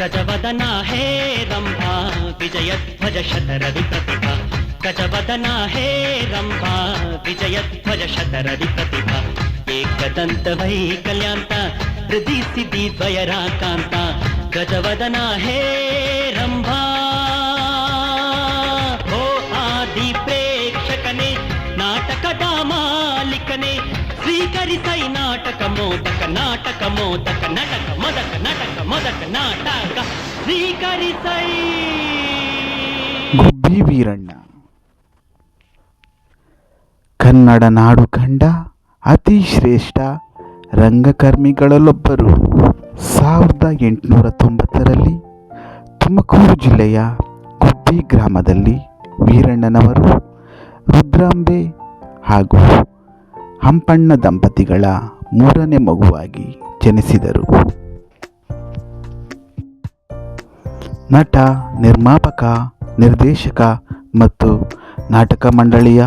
గజవదనా హే రంభా విజయధ్వజ శతరవి ప్రతిభ. గజవదనా హే రంభా విజయధ్వజ శతరవి ప్రతిభ. ఏకదంత వైకల్యాంత హృది స్థితి ద్వయరాకాంత. గజవదనా హే రంభా ఓ ఆది ప్రేక్షకనే నాటకద మాలికనే స్వీకరిసై నాటకమోదక నాటకమోదక నటక మదక నటక. ಮದಕ ನಾಟಕ ಸ್ವೀಕರಿಸೈ. ಗುಬ್ಬಿ ವೀರಣ್ಣ. ಕನ್ನಡ ನಾಡು ಕಂಡ ಅತಿ ಶ್ರೇಷ್ಠ ರಂಗಕರ್ಮಿಗಳಲ್ಲೊಬ್ಬರು. ಸಾವಿರದ ಎಂಟುನೂರ ತೊಂಬತ್ತರಲ್ಲಿ ತುಮಕೂರು ಜಿಲ್ಲೆಯ ಗುಬ್ಬಿ ಗ್ರಾಮದಲ್ಲಿ ವೀರಣ್ಣನವರು ರುದ್ರಾಂಬೆ ಹಾಗೂ ಹಂಪಣ್ಣ ದಂಪತಿಗಳ ಮೂರನೇ ಮಗುವಾಗಿ ಜನಿಸಿದರು. ನಟ, ನಿರ್ಮಾಪಕ, ನಿರ್ದೇಶಕ ಮತ್ತು ನಾಟಕ ಮಂಡಳಿಯ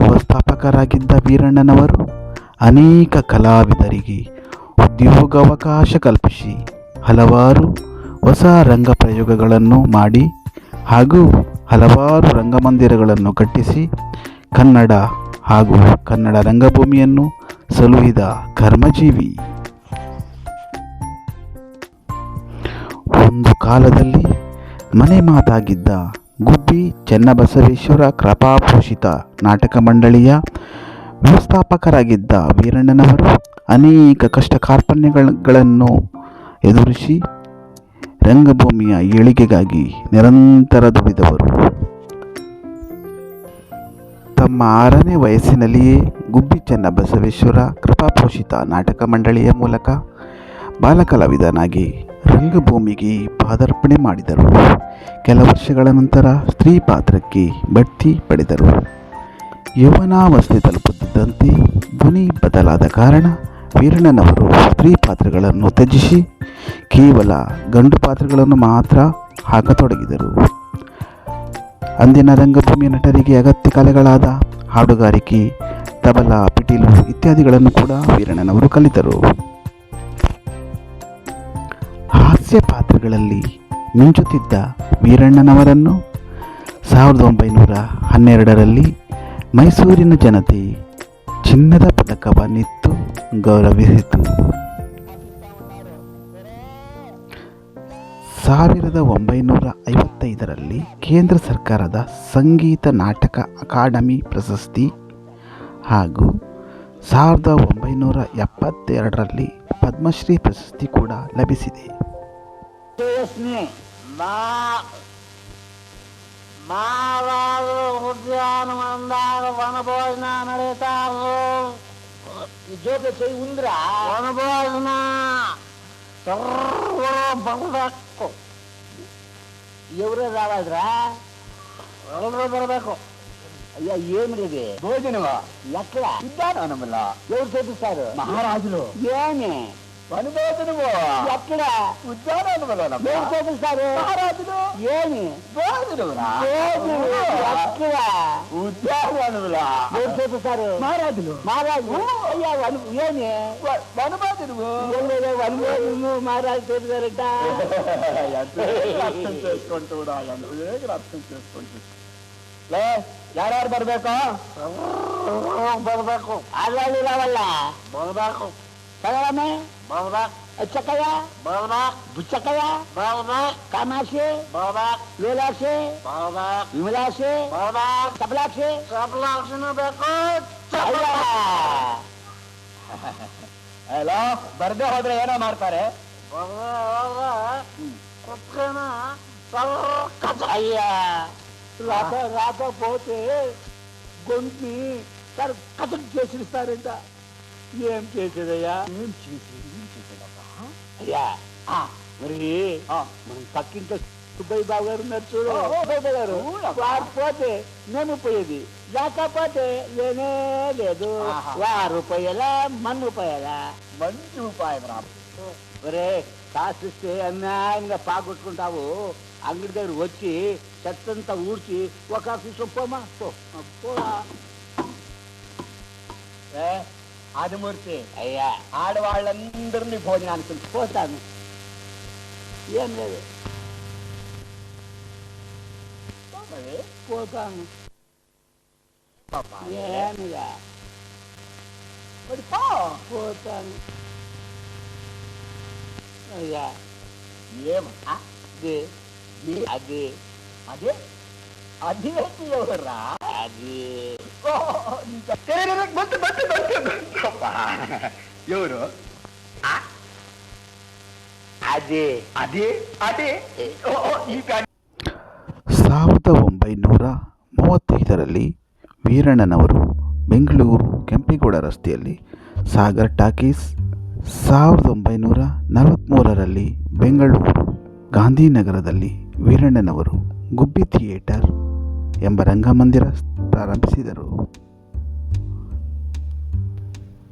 ವ್ಯವಸ್ಥಾಪಕರಾಗಿದ್ದ ವೀರಣ್ಣನವರು ಅನೇಕ ಕಲಾವಿದರಿಗೆ ಉದ್ಯೋಗಾವಕಾಶ ಕಲ್ಪಿಸಿ ಹಲವಾರು ಹೊಸ ರಂಗ ಪ್ರಯೋಗಗಳನ್ನು ಮಾಡಿ ಹಾಗೂ ಹಲವಾರು ರಂಗಮಂದಿರಗಳನ್ನು ಕಟ್ಟಿಸಿ ಕನ್ನಡ ಹಾಗೂ ಕನ್ನಡ ರಂಗಭೂಮಿಯನ್ನು ಸಲುಹಿದ ಕರ್ಮಜೀವಿ. ಒಂದು ಕಾಲದಲ್ಲಿ ಮನೆ ಮಾತಾಗಿದ್ದ ಗುಬ್ಬಿ ಚೆನ್ನಬಸವೇಶ್ವರ ಕೃಪಾಪೋಷಿತ ನಾಟಕ ಮಂಡಳಿಯ ವ್ಯವಸ್ಥಾಪಕರಾಗಿದ್ದ ವೀರಣ್ಣನವರು ಅನೇಕ ಕಷ್ಟ ಕಾರ್ಪಣ್ಯಗಳನ್ನು ಎದುರಿಸಿ ರಂಗಭೂಮಿಯ ಏಳಿಗೆಗಾಗಿ ನಿರಂತರ ದುಡಿದವರು. ತಮ್ಮ ಆರನೇ ವಯಸ್ಸಿನಲ್ಲಿಯೇ ಗುಬ್ಬಿ ಚೆನ್ನಬಸವೇಶ್ವರ ಕೃಪಾಪೋಷಿತ ನಾಟಕ ಮಂಡಳಿಯ ಮೂಲಕ ಬಾಲಕಲಾವಿದನಾಗಿ ರಂಗಭೂಮಿಗೆ ಪಾದಾರ್ಪಣೆ ಮಾಡಿದರು. ಕೆಲ ವರ್ಷಗಳ ನಂತರ ಸ್ತ್ರೀ ಪಾತ್ರಕ್ಕೆ ಬಡ್ತಿ ಪಡೆದರು. ಯೌವನಾವಸ್ಥೆ ತಲುಪುತ್ತಿದ್ದಂತೆ ಧ್ವನಿ ಬದಲಾದ ಕಾರಣ ವೀರಣ್ಣನವರು ಸ್ತ್ರೀ ಪಾತ್ರಗಳನ್ನು ತ್ಯಜಿಸಿ ಕೇವಲ ಗಂಡು ಪಾತ್ರಗಳನ್ನು ಮಾತ್ರ ಹಾಕತೊಡಗಿದರು. ಅಂದಿನ ರಂಗಭೂಮಿ ನಟರಿಗೆ ಅಗತ್ಯ ಕಲೆಗಳಾದ ಹಾಡುಗಾರಿಕೆ, ತಬಲಾ, ಪಿಟೀಲು ಇತ್ಯಾದಿಗಳನ್ನು ಕೂಡ ವೀರಣ್ಣನವರು ಕಲಿತರು. ಹಾಸ್ಯ ಪಾತ್ರಗಳಲ್ಲಿ ಮಿಂಚುತ್ತಿದ್ದ ವೀರಣ್ಣನವರನ್ನು ಸಾವಿರದ ಒಂಬೈನೂರ ಹನ್ನೆರಡರಲ್ಲಿ ಮೈಸೂರಿನ ಜನತೆ ಚಿನ್ನದ ಪದಕವನ್ನಿತ್ತು ಗೌರವಿಸಿತು. ಸಾವಿರದ ಒಂಬೈನೂರ ಐವತ್ತೈದರಲ್ಲಿ ಕೇಂದ್ರ ಸರ್ಕಾರದ ಸಂಗೀತ ನಾಟಕ ಅಕಾಡೆಮಿ ಪ್ರಶಸ್ತಿ ಹಾಗೂ ಸಾವಿರದ ಒಂಬೈನೂರ ಎಪ್ಪತ್ತೆರಡರಲ್ಲಿ ಪದ್ಮಶ್ರೀ ಪ್ರಶಸ್ತಿ ಕೂಡ ಲಭಿಸಿದೆ. ಯೋಚನೆ ಮಾ ಮಾವಾದರು ಉದ್ಯಾನವನದಾಗ ವನಭೋಜನ ನಡೀತಾರು ಈ ಜೋಕೆ ಕೈ ಉಂದ್ರ ವನಭೋಜನ ಸರ್ವರು ಬರಬೇಕು ಇವರೇ ರಾವಾದ್ರ ಎಲ್ಲರೂ ಬರಬೇಕು ಅಯ್ಯ ಏನ್ರಿದೆ ಭೋಜನವ ಎಕ್ಕಡ ಇದ್ದಾನ ನಮ್ಮಲ್ಲ ಎವ್ರು ಸೇಪಿಸ್ತಾರು ಮಹಾರಾಜರು ಏನೇ ಅನುಭವದನುವು ಎಕ್ಕಡ ಉದ್ಯಾನ ಎವ್ರು ಸೇಪಿಸ್ತಾರು ಮಹಾರಾಜರು ಏನು ಭೋಜನವನ ಎಕ್ಕಡ ಉದ್ಯಾನವನವಲ್ಲ ಎವ್ರು ಸೇಪಿಸ್ತಾರು ಮಹಾರಾಜರು ಮಹಾರಾಜರು ಅಯ್ಯ ಅನು ಏನೇ వనబాదుడు వనబాదు మహారాజు చెప్పారట ಅರ್ಥಂ చేసుకుంటూడా ಅರ್ಥಂ చేసుకుంటూ ಲೇ ಯಾರ್ಯಾರು ಬರ್ಬೇಕು ಬರ್ಬೇಕು ಅಲ್ಲಲ್ಲಿ ಇದಾವಲ್ಲ ಬರ್ಬೇಕು ಸಗಳಮೆ ಬರ್ಬೇಕು ಚಕ್ಕಯ್ಯ ಬರ್ಬೇಕು ಬುಚ್ಚಕ್ಕಯ್ಯ ಬರ್ಬೇಕು ಕಾಮಾಕ್ಷಿ ಬರ್ಬೇಕು ಲೀಲಾಕ್ಷಿ ಬರ್ಬೇಕು ವಿಮಲಾಕ್ಷಿ ಬರ್ಬೇಕು ಕಪಲಾಕ್ಷಿ ಕಪಲಾಕ್ಷಿನೂ ಬೇಕು ಹಲೋ ಬರ್ದೇ ಹೋದ್ರೆ ಏನೋ ಮಾಡ್ತಾರೆ కుక్కన అయ్య రాత రాకపోతే గొంతుని సార్ కథకు చేసిస్తారంట ఏం చేసేదయ్యా? ఏం చేసేది? ఏం చేసేదబ్బా? అయ్యా ఆ, మరి మనం పక్కింట్లో సుబ్బయ్య బాబు గారు ఉన్నారు చూడు. సుబ్బయ్య గారు. వారు పోతే మేము పోయేది. లేకపోతే లేనే లేదు. వారు పోయేలా మన్ను పోయేలా. మంచి ఉపాయం రా. ఒరే కాసిస్తే అన్యాయంగా పాగొట్టుకుంటావు. అంగడి దగ్గర వచ్చి చెత్తంతా ఊడ్చి ఒక ఆఫీసు పోమా? పో పోరా. ఏ, ఆదిమూర్తి అయ్యా ఆడవాళ్ళందరినీ భోజనానికి పిలుచు. పోతాను ఏం లేదు మరి పోతాను పాప ఏమిగా మరి పో పోతాను అయ్యా ఏమన్నా అది అది అదే అది ఏంటి ఎవర్రా అది ఓ, ఇంకా- రే, ಪುರುಷಪ್ಪ ಇವರು ಅದೇ. ಅದೇ? ಅದೇ. ಸಾವಿರದ ಒಂಬೈನೂರ ಮೂವತ್ತೈದರಲ್ಲಿ ವೀರಣ್ಣನವರು ಬೆಂಗಳೂರು ಕೆಂಪೇಗೌಡ ರಸ್ತೆಯಲ್ಲಿ ಸಾಗರ್ ಟಾಕೀಸ್ ಸಾವಿರದ ಒಂಬೈನೂರ ನಲವತ್ತ್ಮೂರರಲ್ಲಿ ಬೆಂಗಳೂರು ಗಾಂಧಿನಗರದಲ್ಲಿ ವೀರಣ್ಣನವರು ಗುಬ್ಬಿ ಥಿಯೇಟರ್ ಎಂಬ ರಂಗಮಂದಿರ ಪ್ರಾರಂಭಿಸಿದರು.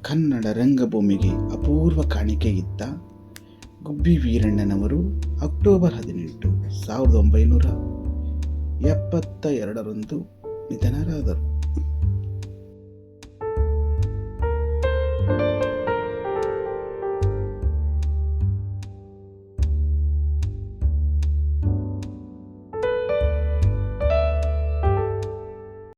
ಕನ್ನಡ ರಂಗಭೂಮಿಗೆ ಅಪೂರ್ವ ಕಾಣಿಕೆ ಇದ್ದ ಗುಬ್ಬಿ ವೀರಣ್ಣನವರು ಅಕ್ಟೋಬರ್ ಹದಿನೆಂಟು ಸಾವಿರದ ಒಂಬೈನೂರ ಎಪ್ಪತ್ತ ಎರಡರಂದು ನಿಧನರಾದರು.